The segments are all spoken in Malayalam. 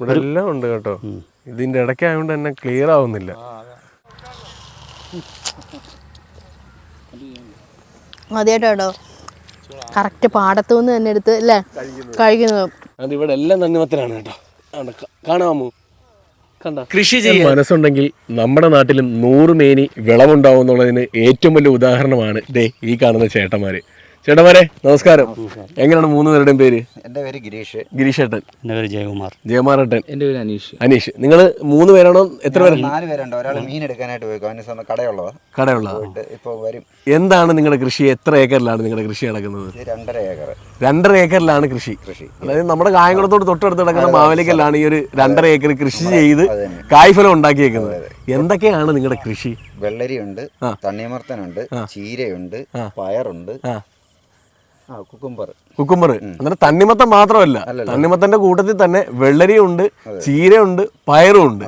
ഇവിടെ എല്ലാം ഉണ്ട് കേട്ടോ. ഇതിന്റെ ഇടയ്ക്ക് ആയതുകൊണ്ട് തന്നെ ക്ലിയർ ആവുന്നില്ല. മതിയായിട്ടോ കറക്റ്റ് പാടത്തു നിന്ന് തന്നെ എടുത്ത് അല്ലേ? കഴിക്കുന്നത്. അത് ഇവിടെ എല്ലാം നന്ദിമത്തിലാണ് കേട്ടോ. കാണാമോ? കണ്ട? കൃഷി ചെയ്യാൻ മനസ്സുണ്ടെങ്കിൽ നമ്മുടെ നാട്ടിലും നൂറ് മേനി വിളവുണ്ടാവും എന്നുള്ളതിന് ഏറ്റവും വലിയ ഉദാഹരണമാണ് ദേ ഈ കാണുന്ന ചേട്ടന്മാര്. ചേട്ടന്മാരെ? നമസ്കാരം. എങ്ങനെയാണ് മൂന്ന് പേരുടെയും പേര്? എന്റെ പേര് ഗിരീഷ്. ഗിരീഷ് ഏട്ടൻ എന്റെ പേര് ജയകുമാർ. ജയകുമാർ ഏട്ടൻ എന്റെ പേര് അനീഷ്. അനീഷ്. നിങ്ങൾ മൂന്ന് പേരാണോ? എത്ര പേര് നാല് പേരുണ്ട്. ഒരാൾ മീൻ എടുക്കാനായിട്ട് പോയി അവന് കടയുള്ളതാ. കടയുള്ള പോയിട്ട് വരും. എന്താണ് നിങ്ങളുടെ കൃഷി? എത്ര ഏക്കറിലാണ് നിങ്ങളുടെ കൃഷി നടക്കുന്നത്? രണ്ടര ഏക്കർ രണ്ടര ഏക്കറിലാണ് കൃഷി. കൃഷി. അതായത് നമ്മുടെ കായംകുളത്തോട് തൊട്ടടുത്ത് നടക്കുന്ന മാവേലിക്കല്ലാണ് ഈ ഒരു രണ്ടര ഏക്കർ കൃഷി ചെയ്ത് കായ്ഫലം ഉണ്ടാക്കിയേക്കുന്നത്. എന്തൊക്കെയാണ് നിങ്ങളുടെ കൃഷി? വെള്ളരിയുണ്ട് തണ്ണിമർത്തനുണ്ട് ചീരയുണ്ട് പയറുണ്ട് കുക്കുംബർ. കുക്കുമ്പർ അന്നേരം തണ്ണിമത്തം മാത്രമല്ല. തണ്ണിമത്തന്റെ കൂട്ടത്തിൽ തന്നെ വെള്ളരിയുണ്ട് ചീരയുണ്ട് പയറും ഉണ്ട്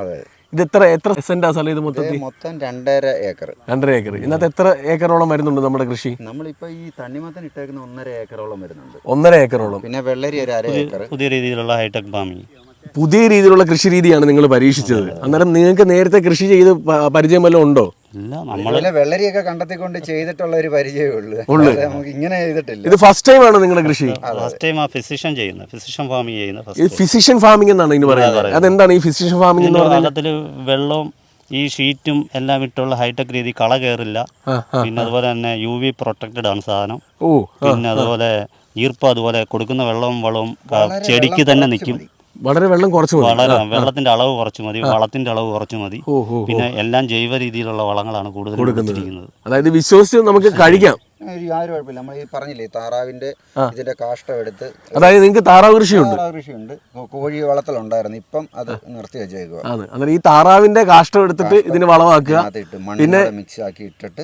ഇത് എത്ര എത്ര സെന്റാ സ്ഥലം ഇത് ഇത് മൊത്തത്തിൽ മൊത്തം രണ്ടര ഏക്കർ. രണ്ടര ഏക്കർ. ഇന്നത്തെ എത്ര ഏക്കറോളം വരുന്നുണ്ട് നമ്മുടെ കൃഷി? നമ്മളിപ്പോ ഈ തണ്ണിമത്തൻ ഇട്ടേക്കുന്ന ഒന്നര ഏക്കറോളം വരുന്നുണ്ട്. ഒന്നര ഏക്കറോളം. പിന്നെ വെള്ളരി ഒരു അര ഏക്കർ പുതിയ രീതിയിലുള്ള ഹൈടെക് ഫാമിംഗ്. പുതിയ രീതിയിലുള്ള കൃഷി രീതിയാണ് നിങ്ങൾ പരീക്ഷിച്ചത്. അന്നേരം നിങ്ങൾക്ക് നേരത്തെ കൃഷി ചെയ്ത് പരിചയം വല്ലതും ഉണ്ടോ? വെള്ളരിയൊക്കെ കണ്ടെത്തിക്കൊണ്ട് ചെയ്തിട്ടുള്ള ഒരു പരിചയമേ ഉള്ളൂ. നമുക്ക് ഇങ്ങനെ ചെയ്തിട്ടില്ല. ഇത് ഫസ്റ്റ് ടൈം ആണ് നിങ്ങളുടെ കൃഷി? ഫസ്റ്റ് ടൈം ആ ഫിസിഷ്യൻ ചെയ്യുന്ന ഫിസിഷ്യൻ ഫാമിംഗ് ചെയ്യുന്ന ഫിസിഷ്യൻ ഫാമിംഗ് എന്നാണ് ഇതിന് പറയുന്നത്. അതെന്താണ് ഈ ഫിസിഷ്യൻ ഫാമിംഗ് എന്ന് പറഞ്ഞാൽ വെള്ളവും ഈ ഷീറ്റും എല്ലാം ഇട്ടുള്ള ഹൈടെക് രീതി കള കയറില്ല. പിന്നെ അതുപോലെ തന്നെ യു വി പ്രൊട്ടക്റ്റഡ് ആണ് സാധനം. ഓ പിന്നെ അതുപോലെ ഈർപ്പം അതുപോലെ കൊടുക്കുന്ന വെള്ളവും വളവും ചെടിക്ക് തന്നെ നിൽക്കും. വളരെ വെള്ളം കുറച്ച് മതി. വളരെ വെള്ളത്തിന്റെ അളവ് കുറച്ച് മതി വളത്തിന്റെ അളവ് കുറച്ച് മതി. പിന്നെ എല്ലാം ജൈവ രീതിയിലുള്ള വളങ്ങളാണ് കൂടുതൽ കൊടുക്കുന്നത്. അതായത് വിശ്വസിച്ച് നമുക്ക് കഴിക്കാം. യാതൊരു കുഴപ്പമില്ല. നമ്മൾ ഈ പറഞ്ഞില്ലേ താറാവിന്റെ ഇതിന്റെ കാഷ്ടം എടുത്ത് അതായത് നിങ്ങൾക്ക് താറാവ് കൃഷിയുണ്ട്? താറാവ് കൃഷിയുണ്ട്. കോഴി വളത്തിലുണ്ടായിരുന്നു ഇപ്പം അത് നിർത്തി വെച്ചേക്കുക ആണ്. അന്നേരം ഈ താറാവിന്റെ കാഷ്ടം എടുത്തിട്ട് ഇതിന് വളമാക്കുക. മണ്ണിനെ മിക്സ് ആക്കി ഇട്ടിട്ട്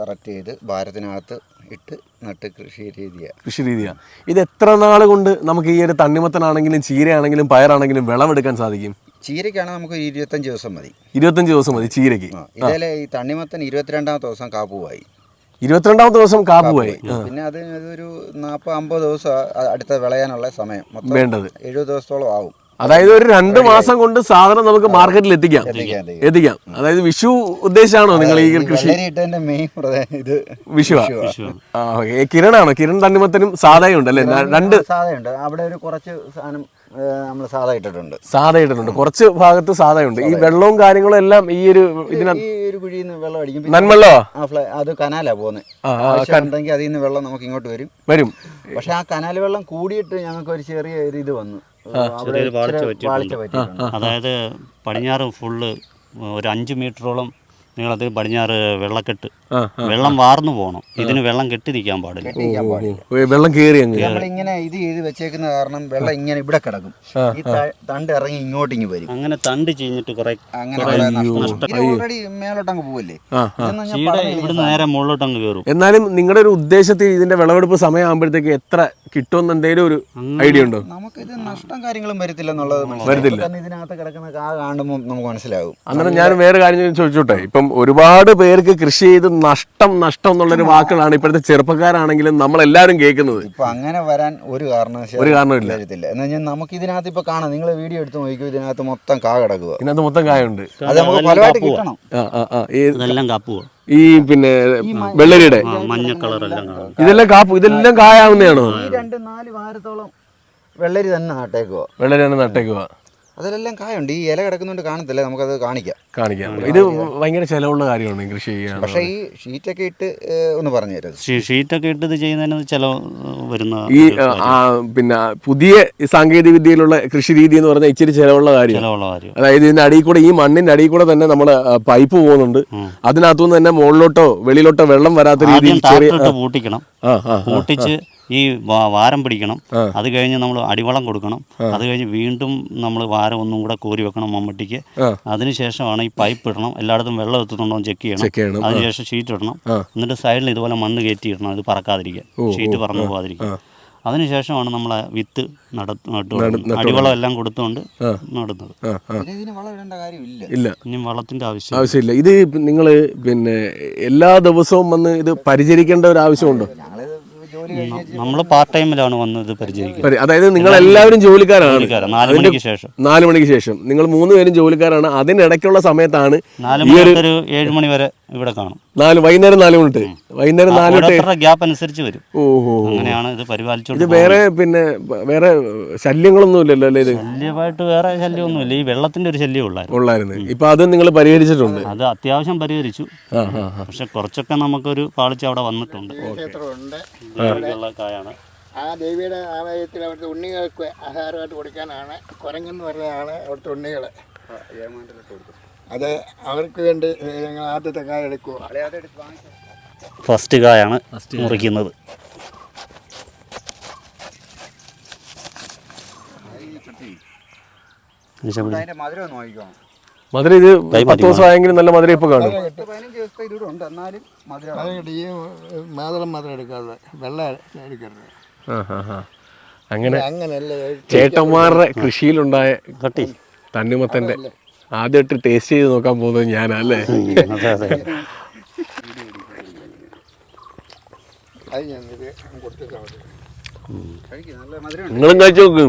കറക്റ്റ് ചെയ്ത് ഭാരത്തിനകത്ത് ഇട്ട് നട്ട് കൃഷി രീതിയാണ് കൃഷി രീതിയാണ് ഇത് എത്ര നാൾ കൊണ്ട് നമുക്ക് ഈ ഒരു തണ്ണിമത്തനാണെങ്കിലും ചീരയാണെങ്കിലും പയറാണെങ്കിലും വിളവെടുക്കാൻ സാധിക്കും? ചീരയ്ക്കാണ് നമുക്ക് ഒരു ഇരുപത്തഞ്ച് ദിവസം മതി. ഇരുപത്തഞ്ച് ദിവസം മതി ചീരയ്ക്ക്. ഇതിലെ ഈ തണ്ണിമത്തൻ ഇരുപത്തിരണ്ടാമത്തെ ദിവസം കാപ്പുവായി. ഇരുപത്തിരണ്ടാമത്തെ ദിവസം കാപ്പുവായി. പിന്നെ അത് ഒരു നാൽപ്പത് അമ്പത് ദിവസം അടുത്ത വിളയാനുള്ള സമയം. മൊത്തം വേണ്ടത്. എഴുപത് ദിവസത്തോളം ആവും. അതായത് ഒരു രണ്ട് മാസം കൊണ്ട് സാധനം നമുക്ക് മാർക്കറ്റിൽ എത്തിക്കാം. എത്തിക്കാം. എത്തിക്കാം അതായത് വിഷു ഉദ്ദേശമാണോ നിങ്ങൾ ഈ കൃഷി? വിഷു ഇട്ടതിന്റെ മെയിൻ ഇത് വിഷുവാ? വിഷുവാ. ആ ഓക്കെ. കിരണാണോ കിരൺ തണ്ണിമത്തനും സാധയും ഉണ്ട് അല്ലേ രണ്ട് സാധയുണ്ട് അവിടെ ഒരു കുറച്ച് സാധനം നമ്മൾ സാധാ ഇട്ടിട്ടുണ്ട്. സാധാ ഇട്ടിട്ടുണ്ട്. കുറച്ച് ഭാഗത്ത് സാധയുണ്ട് ഈ വെള്ളവും കാര്യങ്ങളും എല്ലാം ഈ ഒരു ഇതിനകത്ത് കുഴിയിൽ നിന്ന് വെള്ളം അടിക്കും. നന്മല്ലോ ആ അത് കനാലാ പോകുന്നത് അതിൽ നിന്ന് വെള്ളം നമുക്ക് ഇങ്ങോട്ട് വരും. വരും. പക്ഷെ ആ കനാൽ വെള്ളം കൂടിയിട്ട് ഞങ്ങൾക്ക് ഒരു ചെറിയ ഒരു ഇത് വന്നു. ചെറിയൊരു വാളിച്ച പറ്റിയിട്ടുണ്ട്. അതായത് പടിഞ്ഞാറ് ഫുള്ള് ഒരു അഞ്ച് മീറ്ററോളം നീളത്തിൽ പടിഞ്ഞാറ് വെള്ളക്കെട്ട്. വെള്ളം വാർന്നു പോകണം ഇതിന് വെള്ളം കെട്ടി നിൽക്കാൻ പാടില്ല. വെള്ളം കയറി ഇങ്ങനെ ഇത് ചെയ്ത് വെച്ചേക്കുന്ന കാരണം വെള്ളം ഇങ്ങനെ ഇവിടെ കിടക്കും. ഈ തണ്ട് ഇറങ്ങി ഇങ്ങോട്ടിങ്ങ് വരും. അങ്ങനെ തണ്ട് ചീഞ്ഞിട്ട് കുറെ അങ്ങനെ കുറെ നഷ്ടം. ഓൾറെഡി മേലോട്ടങ്ങ് പോവല്ലേ. ഇവിടുന്ന് നേരെ മുകളിലോട്ടങ്ങ് കയറും എന്നാലും നിങ്ങളുടെ ഒരു ഉദ്ദേശത്തിൽ ഇതിന്റെ വിളവെടുപ്പ് സമയമാകുമ്പോഴത്തേക്ക് എത്ര കിട്ടുമെന്ന് എന്തെങ്കിലും ഒരു ഐഡിയ ഉണ്ടോ? നമുക്ക് നമുക്കിത് നഷ്ടം കാര്യങ്ങളും വരത്തില്ല എന്നുള്ളത് വരത്തില്ല. ഇതിനകത്ത് കിടക്കുന്ന കാ കാണുമ്പോൾ നമുക്ക് മനസ്സിലാകും അങ്ങനെ ഞാൻ വേറെ കാര്യം ചോദിച്ചോട്ടെ? ഇപ്പം ഒരുപാട് പേർക്ക് കൃഷി ചെയ്ത് നഷ്ടം നഷ്ടം എന്നുള്ളൊരു വാക്കുകളാണ് ഇപ്പോഴത്തെ ചെറുപ്പക്കാരാണെങ്കിലും നമ്മളെല്ലാവരും കേൾക്കുന്നത്. ഇപ്പൊ അങ്ങനെ വരാൻ ഒരു കാരണം ഒരു കാരണമില്ല വരത്തില്ല. എന്ന് കഴിഞ്ഞാൽ നമുക്ക് ഇതിനകത്ത് ഇപ്പൊ കാണാം. നിങ്ങൾ വീഡിയോ എടുത്ത് നോക്കിയോ ഇതിനകത്ത് മൊത്തം കാ കിടക്കുക. ഇതിനകത്ത് മൊത്തം കായുണ്ട്. അത് നമുക്ക് ഫലമായിട്ട് കിട്ടണം. ഇതെല്ലാം കാപ്പുക ഈ പിന്നെ വെള്ളരിയുടെ. മഞ്ഞ കളറെല്ലാം ഇതെല്ലാം കാപ്പ് ഇതെല്ലാം കായാവുന്നതാണോ? ഈ രണ്ട് നാല് വാരത്തോളം വെള്ളരി തന്നെ നട്ടേക്കുക തന്നെ നട്ടേക്കുക അതിലെല്ലാം കായുണ്ട്. ഈ ഇല കിടക്കുന്നുണ്ട് കാണത്തില്ല. നമുക്കത് കാണിക്കാം. കാണിക്കാം. ഇത് ഭയങ്കര ചിലവുള്ള കാര്യമാണ് കൃഷി ചെയ്യാൻ പക്ഷേ ഈ ഷീറ്റൊക്കെ ഇട്ട് ഒന്ന് പറഞ്ഞു തരും. ഷീറ്റൊക്കെ ഇട്ട് ഇത് ചെയ്യുന്നതിന് ചിലവ് വരുന്ന ഈ പിന്നെ പുതിയ സാങ്കേതിക വിദ്യയിലുള്ള കൃഷി രീതി എന്ന് പറഞ്ഞാൽ ഇച്ചിരി ചെലവുള്ള കാര്യം. അതായത് ഇതിന്റെ അടിയിൽ കൂടെ ഈ മണ്ണിന്റെ അടിയിൽ കൂടെ തന്നെ നമ്മൾ പൈപ്പ് പോകുന്നുണ്ട്. അതിനകത്തുനിന്ന് തന്നെ മുകളിലോട്ടോ വെളിയിലോട്ടോ വെള്ളം വരാത്ത രീതിയിൽ ചെറിയ പൂട്ടിക്കണം. ആ ആ. പൂട്ടിച്ച് ഈ വാരം പിടിക്കണം. അത് കഴിഞ്ഞ് നമ്മൾ അടിവളം കൊടുക്കണം. അത് കഴിഞ്ഞ് വീണ്ടും നമ്മൾ വാരം ഒന്നും കൂടെ കോരി വെക്കണം മമ്മട്ടിക്ക്. അതിനുശേഷമാണ് ഈ പൈപ്പ് ഇടണം. എല്ലായിടത്തും വെള്ളം എത്തുന്നുണ്ടോ എന്ന് ചെക്ക് ചെയ്യണം. അതിനുശേഷം ഷീറ്റ് ഇടണം. എന്നിട്ട് സൈഡിൽ ഇതുപോലെ മണ്ണ് കയറ്റി ഇടണം ഇത് പറക്കാതിരിക്കാൻ ഷീറ്റ് പറന്നു പോകാതിരിക്കാൻ അതിനുശേഷമാണ് നമ്മൾ വിത്ത് നട അടിവളം എല്ലാം കൊടുത്തുകൊണ്ട് നടുന്നത്. ഇല്ല. ഇനി വളത്തിന്റെ ആവശ്യം ആവശ്യമില്ല. ഇത് നിങ്ങൾ പിന്നെ എല്ലാ ദിവസവും വന്ന് ഇത് പരിചരിക്കേണ്ട ഒരു ആവശ്യമുണ്ടോ? നമ്മൾ പാർട്ട് ടൈമിലാണ് വന്നത് പരിചയിക്കുന്നത് അതായത് നിങ്ങൾ എല്ലാവരും ജോലിക്കാരാണ്. ജോലിക്കാരാ നാല് മണിക്ക് ശേഷം. നാല് മണിക്ക് ശേഷം. നിങ്ങൾ മൂന്ന് പേരും ജോലിക്കാരാണ്. അതിനിടയ്ക്കുള്ള സമയത്താണ് നാല് മണി ഒരു ഏഴ് മണി വരെ ഇവിടെ കാണും. നാല് വൈകുന്നേരം നാല് മിനിറ്റ്. വൈകുന്നേരം നാല് തൊട്ട് ഗ്യാപ്പ് അനുസരിച്ച് വരും. ഓഹോ അങ്ങനെയാണ് ഇത് ഇത് വേറെ പിന്നെ വേറെ ശല്യങ്ങളൊന്നും ഇല്ലല്ലോ അല്ലേ ഇത്? ശല്യമായിട്ട് വേറെ ശല്യമൊന്നുമില്ല. ഈ വെള്ളത്തിന്റെ ഒരു ശല്യം ഉള്ളായിരുന്നു. ഉള്ളായിരുന്നു. ഇപ്പൊ അത് നിങ്ങൾ പരിഹരിച്ചിട്ടുണ്ട്. അത് അത്യാവശ്യം പരിഹരിച്ചു. പക്ഷെ കുറച്ചൊക്കെ നമുക്കൊരു പാളിച്ച അവിടെ വന്നിട്ടുണ്ട്. കായാണ്. ആ ദേവിയുടെ ആലയത്തിൽ അവിടുത്തെ ഉണ്ണികൾക്ക് ആഹാരമായിട്ട് കൊടുക്കാനാണ് കുരങ്ങെന്ന് പറയുന്നതാണ് അവിടുത്തെ ഉണ്ണികൾ. അത് അവർക്ക് വേണ്ടി ഞങ്ങൾ ആദ്യത്തെ കായ എടുക്കുക ഫസ്റ്റ് കായാണ് മുറിക്കുന്നത്. മധുരം ഇത് പത്ത് ദിവസം ആയെങ്കിലും നല്ല മധുര ഇപ്പൊ കാണും. ഈ മാതളം എടുക്കാതെ വെള്ളം എടുക്കരുത്. അങ്ങനെ ചേട്ടന്മാരുടെ കൃഷിയിലുണ്ടായ കട്ടി. തണ്ണിമത്തന്റെ ആദ്യമായിട്ട് ടേസ്റ്റ് ചെയ്ത് നോക്കാൻ പോകുന്നത് ഞാനല്ലേ അതെ അതെ അത് ഞാൻ ഇത് കൊടുത്തേക്കാൻ മതി. കഴിക്കും നല്ല മധുരം നിങ്ങളും കഴിച്ചു നോക്ക്.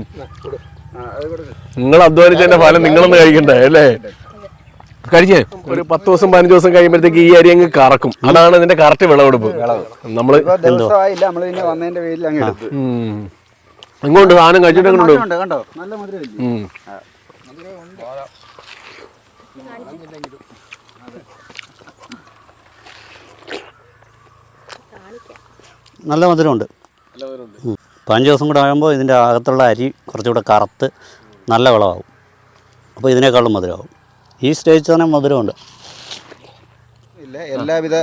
ആ അത് കൊടുക്ക് നിങ്ങൾ അധ്വാനിച്ചതിന്റെ ഫലം നിങ്ങളൊന്ന് കഴിക്കണ്ടേ അല്ലേ? കഴിച്ചേ? ഒരു പത്ത് ദിവസം പതിനഞ്ച് ദിവസം കഴിയുമ്പോഴത്തേക്ക് ഈ അരി അങ്ങ് കറക്കും. അതാണ് ഇതിന്റെ കറക്റ്റ് വിളവെടുപ്പ്. നമ്മൾ ദിവസമായില്ല നമ്മൾ പിന്നെ വന്നതിന്റെ പേരിൽ അങ്ങ് എടുത്ത്. ഉം. എങ്ങോട്ട് സാധനം കഴിച്ചിട്ട് എങ്ങോട്ട് കണ്ടോ? നല്ല മധുരം ഇല്ലേ? ഉം. നല്ല മധുരമുണ്ട്. പതിനഞ്ച് ദിവസം കൂടെ ആകുമ്പോൾ ഇതിന്റെ അകത്തുള്ള അരി കുറച്ചുകൂടെ കറുത്ത് നല്ല വിളവാകും. അപ്പോൾ ഇതിനേക്കാളും മധുരമാകും. ഈ സ്റ്റേജ് തന്നെ മധുരമുണ്ട്. ഇല്ല എല്ലാവിധ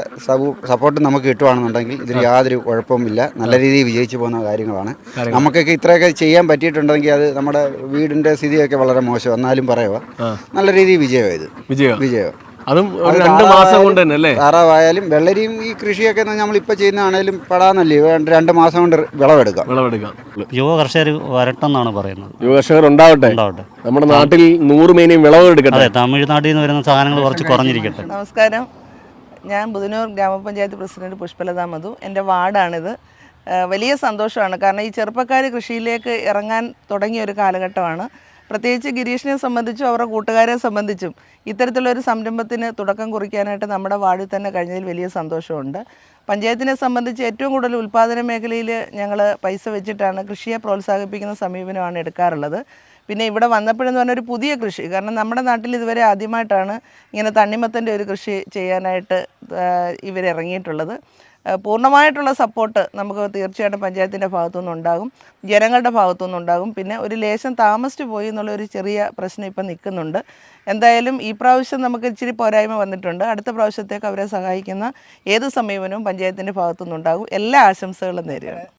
സപ്പോർട്ടും നമുക്ക് കിട്ടുവാണെന്നുണ്ടെങ്കിൽ ഇതിന് യാതൊരു കുഴപ്പമില്ല നല്ല രീതിയിൽ വിജയിച്ചു പോകുന്ന കാര്യങ്ങളാണ്. നമുക്കൊക്കെ ഇത്രയൊക്കെ ചെയ്യാൻ പറ്റിയിട്ടുണ്ടെങ്കിൽ അത് നമ്മുടെ വീടിന്റെ സ്ഥിതിയൊക്കെ വളരെ മോശം എന്നാലും പറയുക. നല്ല രീതിയിൽ വിജയമായത് ഇത്. വിജയം വിജയം അതും ഒരു രണ്ട് മാസം കൊണ്ട് തന്നെ അല്ലേ? താറാവായാലും വെള്ളരിയും ഈ കൃഷിയൊക്കെ നമ്മളിപ്പോൾ ചെയ്യുന്നതാണേലും പെടാന്നല്ലേ? രണ്ട് രണ്ട് മാസം കൊണ്ട് വിളവെടുക്കാം. വിളവെടുക്കാം. യുവ കർഷകർ വരട്ടെന്നാണ് പറയുന്നത്. യുവകർഷകർ ഉണ്ടാവട്ടെ? ഉണ്ടാവട്ടെ. നമ്മുടെ നാട്ടിൽ നൂറ് മേനിയും വിളവെടുക്കട്ടെ? അതെ തമിഴ്നാട്ടിൽ നിന്ന് വരുന്ന സാധനങ്ങൾ കുറച്ച് കുറഞ്ഞിരിക്കട്ടെ. നമസ്കാരം. ഞാൻ ബുധനൂർ ഗ്രാമപഞ്ചായത്ത് പ്രസിഡന്റ് പുഷ്പലത മധു. എന്റെ വാർഡാണിത്. വലിയ സന്തോഷമാണ്. കാരണം ഈ ചെറുപ്പക്കാർ കൃഷിയിലേക്ക് ഇറങ്ങാൻ തുടങ്ങിയ ഒരു കാലഘട്ടമാണ്. പ്രത്യേകിച്ച് ഗിരീഷിനെ സംബന്ധിച്ചും അവരുടെ കൂട്ടുകാരെ സംബന്ധിച്ചും ഒരു സംരംഭത്തിന് തുടക്കം കുറിക്കാനായിട്ട് നമ്മുടെ വാർഡിൽ തന്നെ കഴിഞ്ഞതിൽ വലിയ സന്തോഷമുണ്ട്. പഞ്ചായത്തിനെ സംബന്ധിച്ച് ഏറ്റവും കൂടുതൽ ഉൽപ്പാദന മേഖലയിൽ ഞങ്ങൾ പൈസ വെച്ചിട്ടാണ് കൃഷിയെ പ്രോത്സാഹിപ്പിക്കുന്ന സമീപനമാണ് എടുക്കാറുള്ളത്. പിന്നെ ഇവിടെ വന്നപ്പോഴെന്ന് പറഞ്ഞാൽ ഒരു പുതിയ കൃഷി. കാരണം നമ്മുടെ നാട്ടിൽ ഇതുവരെ ആദ്യമായിട്ടാണ് ഇങ്ങനെ തണ്ണിമത്തന്റെ ഒരു കൃഷി ചെയ്യാനായിട്ട് ഇവരിറങ്ങിയിട്ടുള്ളത്. പൂർണമായിട്ടുള്ള സപ്പോർട്ട് നമുക്ക് തീർച്ചയായിട്ടും പഞ്ചായത്തിന്റെ ഭാഗത്തുനിന്ന് ഉണ്ടാകും. ജനങ്ങളുടെ ഭാഗത്തുനിന്ന് ഉണ്ടാകും. പിന്നെ ഒരു ലേശം താമസിച്ചു പോയി എന്നുള്ള ഒരു ചെറിയ പ്രശ്നം ഇപ്പം നിൽക്കുന്നുണ്ട്. എന്തായാലും ഈ പ്രാവശ്യം നമുക്ക് ഇച്ചിരി പോരായ്മ വന്നിട്ടുണ്ട്. അടുത്ത പ്രാവശ്യത്തേക്ക് അവരെ സഹായിക്കുന്ന ഏത് സമീപനവും പഞ്ചായത്തിന്റെ ഭാഗത്തുനിന്നുണ്ടാകും എല്ലാ ആശംസകളും നേരുകയാണ്.